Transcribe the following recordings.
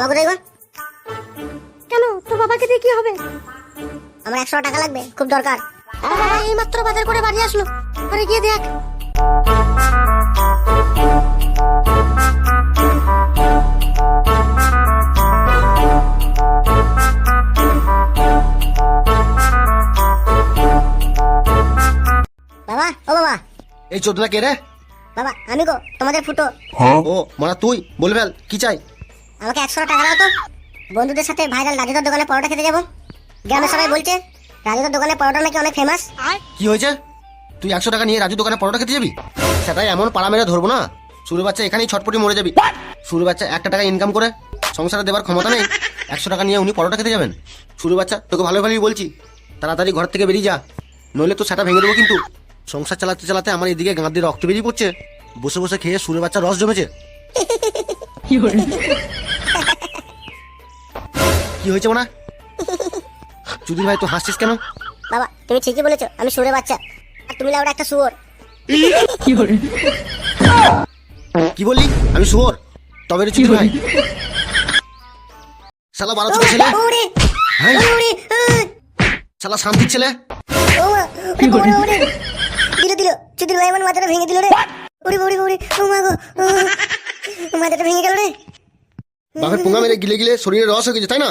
বাবা কোথায় গো? কেন? তোর বাবাকে দিয়ে কি হবে? আমার একশো টাকা লাগবে খুব দরকার। বাবা এই মাত্র বাজার করে বাড়ি আসলো। আরে গিয়ে দেখ। বাবা ও বাবা। এই চোদনা কে রে? বাবা আমি গো তোমাদের ফুটো। ও মানে তুই বল ফেল কি চাই? আমাকে একশো টাকা দাও তো। বন্ধুদের সাথে ভাইরাল রাজুদার দোকানে পরোটা খেতে যাব। গ্রামে সবাই বলছে রাজুদার দোকানে পরোটা নাকি অনেক ফেমাস কি হয়েছে? তুই একশো টাকা নিয়ে রাজু দোকানে পরোটা খেতে যাবি? সেটাই এমন পাড়া মেরে ধরবো না। সুরে বাচ্চা এখানেই ছটপটি মরে যাবি। সুরে বাচ্চা একটা টাকা ইনকাম করে সংসারে দেবার ক্ষমতা নেই। একশো টাকা নিয়ে উনি পরোটা খেতে যাবেন। সুরে বাচ্চা তোকে ভালো ভালোই বলছি। তাড়াতাড়ি ঘর থেকে বেরিয়ে যা। নইলে তো সেটা ভেঙে দেবো কিন্তু। সংসার চালাতে চালাতে আমার এদিকে গাঁ দিয়ে রক্ত বেরিয়ে পড়ছে। বসে বসে খেয়ে সুরে বাচ্চা রস জমেছে। কি হয়েছে ওনা চুদির ভাই তো হাসছিস কেন? বাবা তুমি ঠিকই বলেছ আমি সুরে বাচ্চা। আর তুমি লাউডা একটা শুয়োর। কি বললি? আমি শুয়োর? তবে রে চুদির ভাই। শালা বারো চোখের ছেলে। ওরে হ্যাঁ। ওরে শালা শান্তির ছেলে। ওরে, ওরে। দিল দিল। চুদির ভাই আমার মাথাটা ভেঙে দিল রে। ওরে ওরে ওরে। ও মা গো মাথাটা ভেঙে গেল রে। বাপের পোঙা মেরে গিলে গিলে শরীরে রস হয়ে গেছে তাই না?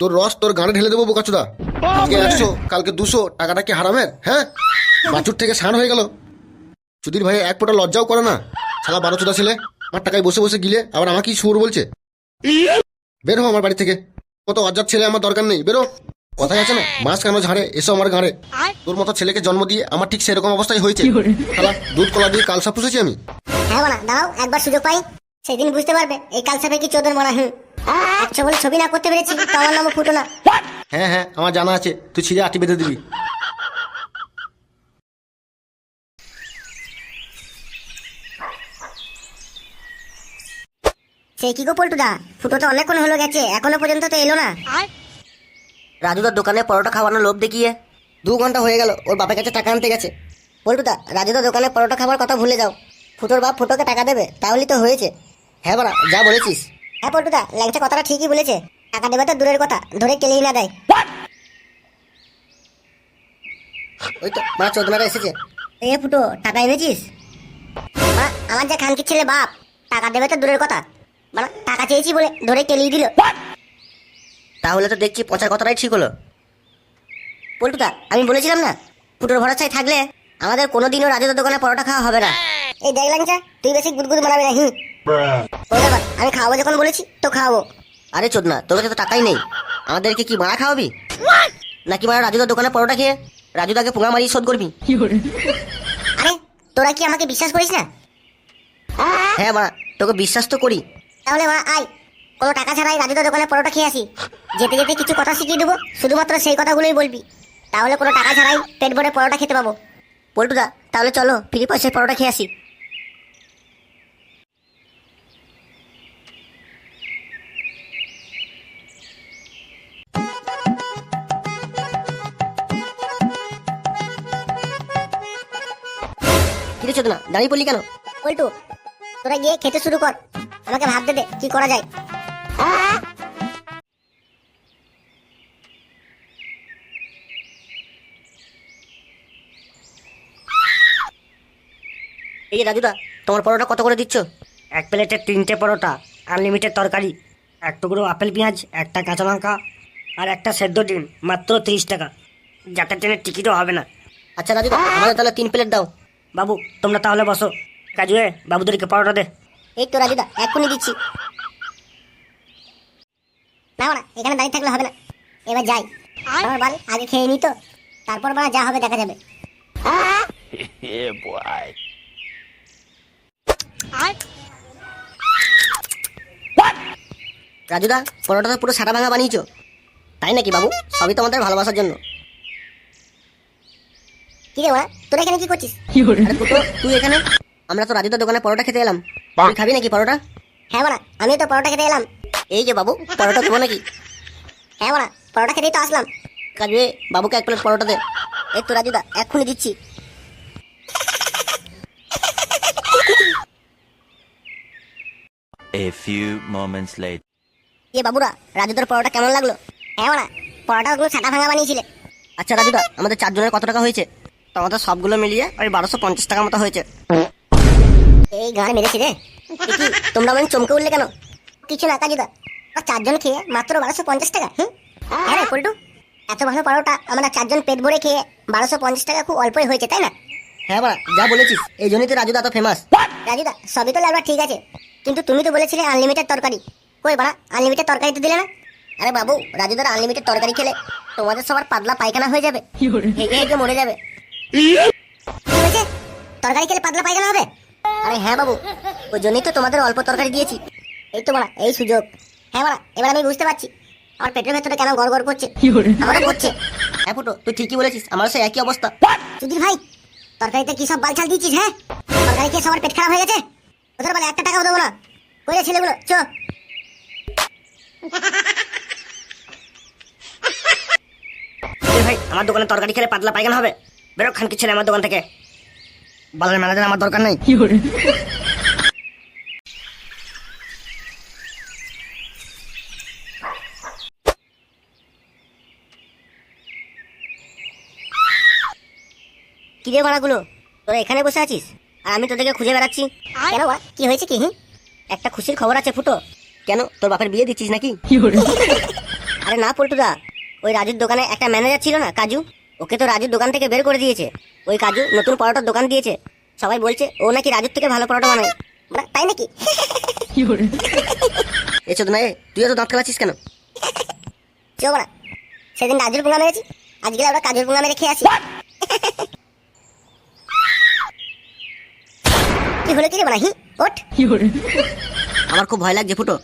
তোর রস তোর গানে ঢেলে দেবো বোকাচুদা। আজকে একশো কালকে দুশো টাকাটা কি হারামের? হ্যাঁ? বাছুর থেকে সান হয়ে গেল। চুদির ভাই এক ফোঁটা লজ্জাও করে না। শালা বারো চোদা ছেলে আমার টাকায় বসে বসে গিলে আবার আমাকেই সুর বলছে। বের হো আমার বাড়ি থেকে। কত অজ্জাত ছেলে আমার দরকার নেই বেরো। কথাই আছে না মাছ কেন ঝাড়ে এসো আমার ঘাড়ে। তোর মতো ছেলেকে জন্ম দিয়ে আমার ঠিক সেরকম অবস্থায় হয়েছে। শালা দুধ কলা দিয়ে কালসা পুষেছি আমি। হ্যাঁ একবার সুযোগ পাই। সেদিন বুঝতে পারবে এই কালসাপে কি চোদন মরা হুম। আচ্ছা বলে ছবি না করতে পেরেছি তো আমার নামও ফুটো না। হ্যাঁ হ্যাঁ আমার জানা আছে তুই ছিঁড়ে আটি বেঁধে দিবি। সে কি গো পল্টুদা? ফুটো তো অনেকক্ষণ হলো গেছে এখনও পর্যন্ত তো এলো না। রাজুদার দোকানে পরোটা খাওয়ানোর লোভ দেখিয়ে দু ঘণ্টা হয়ে গেল ওর বাপের কাছে টাকা আনতে গেছে। পল্টুদা রাজুদা দোকানে পরোটা খাবার কথা ভুলে যাও। ফুটোর বাপ ফুটোকে টাকা দেবে তাহলেই তো হয়েছে। হ্যাঁ বাড়া যা বলেছিস। হ্যাঁ পল্টুদা ল্যাংচা কথাটা ঠিকই বলেছে। টাকা দেবে তো দূরের কথা ধরে কেলেই না দেয়। ওই তো মা চোদনাটা এসেছে। এ ফুটো টাকা এনেছিস? মা আমার যে খানকির ছেলে বাপ টাকা দেবে তো দূরের কথা। মানে টাকা চেয়েছি বলে ধরে কেলিয়ে দিল। তাহলে তো দেখছি পচার কথাটাই ঠিক হলো। পল্টুদা আমি বলেছিলাম না ফুটোর ভরসায় থাকলে আমাদের কোনোদিনও রাজুদার দোকানে পরোটা খাওয়া হবে না। এই দেখলাম তুই বেশি গুদগুদ বানাবি না হুম? আমি খাওয়াবো যখন বলেছি তো খাওয়াবো। আরে চোদনা তোর কাছে তো টাকাই নেই। আমাদেরকে কি মারা খাওয়াবি? নাকি মারা রাজুদার দোকানে পরোটা খেয়ে রাজুদাকে পোঙা মারিয়ে শোধ করবি? আরে তোরা কি আমাকে বিশ্বাস করিস না? হ্যাঁ মারা তোকে বিশ্বাস তো করি। তাহলে মা আয়। কোনো টাকা ছাড়াই রাজুদার দোকানে পরোটা খেয়ে আসি। যেতে যেতে কিছু কথা শিখিয়ে দেবো শুধুমাত্র সেই কথাগুলোই বলবি। তাহলে কোনো টাকা ছাড়াই পেট ভরে পরোটা খেতে পাবো। পল্টুদা তাহলে চলো ফ্রি পয়সায় পরোটা খেয়ে আসি। কিরে চোদনা দাঁড়িয়ে পড়লি কেন? পল্টু তোরা গিয়ে খেতে শুরু কর। আমাকে ভাবতে দে কি করা যায়। এই রাজুদা তোমার পরোটা কত করে দিচ্ছ? এক প্লেটে তিনটে পরোটা আনলিমিটেড তরকারি এক টুকরো আপেল পেঁয়াজ একটা কাঁচা লঙ্কা আর একটা সেদ্ধ ডিম মাত্র তিরিশ টাকা। যাতে ট্রেনের টিকিটও হবে না। আচ্ছা রাজুদা আমাদের তাহলে তিন প্লেট দাও। বাবু তোমরা তাহলে বসো। কাজুয়ে বাবুদেরকে পরোটা দে। এই তো রাজুদা এক্ষুনি দিচ্ছি। না না এখানে দাঁড়িয়ে থাকলে হবে না। এবার যাই। আমার বাল আগে খেয়ে নি তো তারপর বাড়া যা হবে দেখা যাবে। রাজুদা পরোটা তো পুরো সারা ভাঙা বানিয়েছো? তাই নাকি বাবু? সবই তোমাদের ভালোবাসার জন্য। কি রে তোরা এখানে কি করছিস? আরে তুই এখানে? আমরা তো রাজুদার দোকানে পরোটা খেতে এলাম। তুই খাবি নাকি পরোটা? হ্যাঁ বাড়া আমিও তো পরোটা খেতে এলাম। এই যে বাবু পরোটা দেবো নাকি? হ্যাঁ বাড়া পরোটা খেতেই তো আসলাম। কাজুয়ে বাবুকে এক প্লেট পরোটা দে। এই তো রাজুদা এক্ষুনি দিচ্ছি। A few moments later. এ বাবুরা রাজু তোর পরোটা কেমন লাগল? হ্যাঁ না পরোটা ওগুলো ছাটা ভাঙা বানিয়েছিলে। আচ্ছা রাজুদা আমাদের চারজনের কত টাকা হয়েছে? তো আমাদের সবগুলো মিলিয়ে ওই বারোশো পঞ্চাশ টাকা মতো হয়েছে। এই গান মেরেছি রে। তোমরা মানে চমকে উঠলে কেন? কিছু না কাজুদা আর চারজন খেয়ে মাত্র বারোশো পঞ্চাশ টাকা হুম? হ্যাঁ রে পল্টু এত ভালো পরোটা আমরা চারজন পেট ভরে খেয়ে বারোশো পঞ্চাশ টাকা খুব অল্পই হয়েছে তাই না? হ্যাঁ বাড়া যা বলেছিস এই জন্যই তো রাজুদা তো ফেমাস রাজুদা সবই তো লাগবা ঠিক আছে কিন্তু তুমি তো বলেছিলে আনলিমিটেড তরকারি। কই বাড়া আনলিমিটেড তরকারি তো দিলে না? আরে বাবু রাজুদার আনলিমিটেড তরকারি খেলে তোমাদের সবার পাতলা পায়খানা হয়ে যাবে। হেগে হেগে মরে যাবে। তরকারি খেলে পাতলা পায়খানা হবে? আরে হ্যাঁ বাবু ওই জন্যই তো তোমাদের অল্প তরকারি দিয়েছি। এই তো বাড়া এই সুযোগ। হ্যাঁ বাড়া এবার আমি বুঝতে পারছি। আমার পেটের ভেতরে কেন গড় গড় করছে? আমারও করছে। হ্যাঁ ফুটো তুই ঠিকই বলেছিস আমারও সেই একই অবস্থা। সুধীর ভাই তরকারিতে কি সব বালছাল দিচ্ছিস হ্যাঁ? তরকারি খেয়ে সবার পেট খারাপ হয়ে গেছে? ওদের বলে একটা টাকাও দেবো না। কইরে ছেলেগুলো চ। ভাই আমার দোকানে তরকারি খেলে পাতলা পায়খানা হবে। বেরো খানকি ছেলে আমার দোকান থেকে। বালের ম্যানেজার আমার দরকার নেই। কি রে বাড়াগুলো তোরা এখানে বসে আছিস? আর আমি তোদেরকে খুঁজে বেড়াচ্ছি। কেন কি হয়েছে কি হুম? একটা খুশির খবর আছে ফুটো। কেন? তোর বাপের বিয়ে দিচ্ছিস নাকি? আরে না পল্টুদা। ওই রাজুর দোকানে একটা ম্যানেজার ছিল না কাজু। ওকে তো রাজুর দোকান থেকে বের করে দিয়েছে। ওই কাজু নতুন পরোটার দোকান দিয়েছে। সবাই বলছে ও নাকি রাজুর থেকে ভালো পরোটা বানায়। তাই নাকি? এসো না এ তুই তো দাঁত খেলাচ্ছিস কেন? চো বাড়া সেদিন রাজুর পুঙ্গা মেরেছি আজকে আমরা কাজুর পুঙ্গা মেরে খেয়ে আসি। কি হলো কি রে বাড়া হি? ওঠ। আমার খুব ভয় লাগছে ফুটো।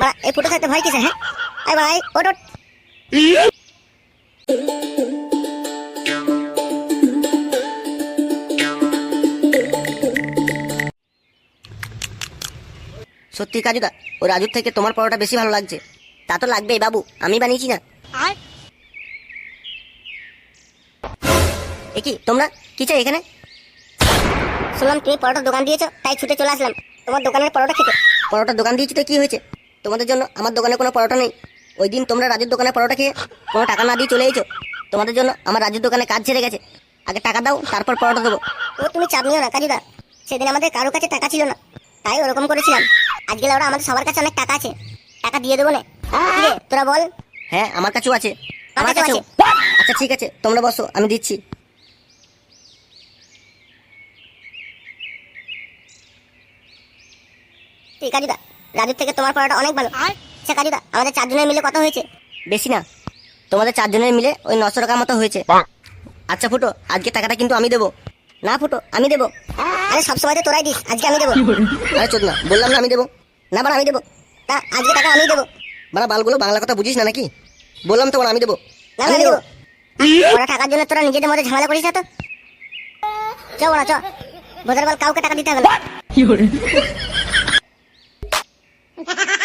বাড়া এই ফুটো থাকতে ভয় কিসে হ্যাঁ? আয় ভাই ওঠ ওঠ। সত্যি কাজুদা ও রাজুর থেকে তোমার পরোটা বেশি ভালো লাগছে। তা তো লাগবেই বাবু আমি বানিয়েছি না। এ কি তোমরা? কি চাই এখানে? শুনলাম তুমি পরোটার দোকান দিয়েছ তাই ছুটে চলে আসলাম। তোমার দোকানের পরোটা খেতে। পরোটার দোকান দিয়েছি তো কি হয়েছে? তোমাদের জন্য আমার দোকানে কোনো পরোটা নেই। ওই দিন তোমরা রাজুর দোকানে পরোটা খেয়ে কোনো টাকা না দিয়ে চলে এসো তোমাদের জন্য আমার রাজুর দোকানে কাজ ছেড়ে গেছে। আগে টাকা দাও তারপর পরোটা দেবো। ও তুমি চাপ নিও না কাজুদা। সেদিন আমাদের কারোর কাছে টাকা ছিল না তাই ওরকম করেছিলাম। আজকে ওরা আমাদের সবার কাছে অনেক টাকা আছে। টাকা দিয়ে দেবো না। তোরা বল। হ্যাঁ আমার কাছেও আছে। আমার কাছেও আচ্ছা ঠিক আছে তোমরা বসো আমি দিচ্ছি। ঠিক কাজুদা রাজুর থেকে তোমার পড়াটা অনেক ভালো। আচ্ছা কাজুদা আমাদের চারজনের মিলে কত হয়েছে? বেশি না। তোমাদের চারজনের মিলে ওই নশো টাকার মতো হয়েছে। আচ্ছা ফুটো আজকে টাকাটা কিন্তু আমি দেবো। না ফুটো আমি দেবো। আরে সবসময় তো তোরাই দিস আজকে আমি দেবো। আরে চোদ না বললাম না আমি দেবো। না বাড়া আমি দেবো। তা আজকে টাকা আমি দেবো। বাড়া বালগুলো বাংলা কথা বুঝিস না নাকি? বললাম তো আমি দেবো। না দেবো। ওরা টাকার জন্য তোরা নিজেদের মধ্যে ঝামেলা করিস না তো? চ ওরা চ। ভোদার বাল কাউকে টাকা দিতে হবে না।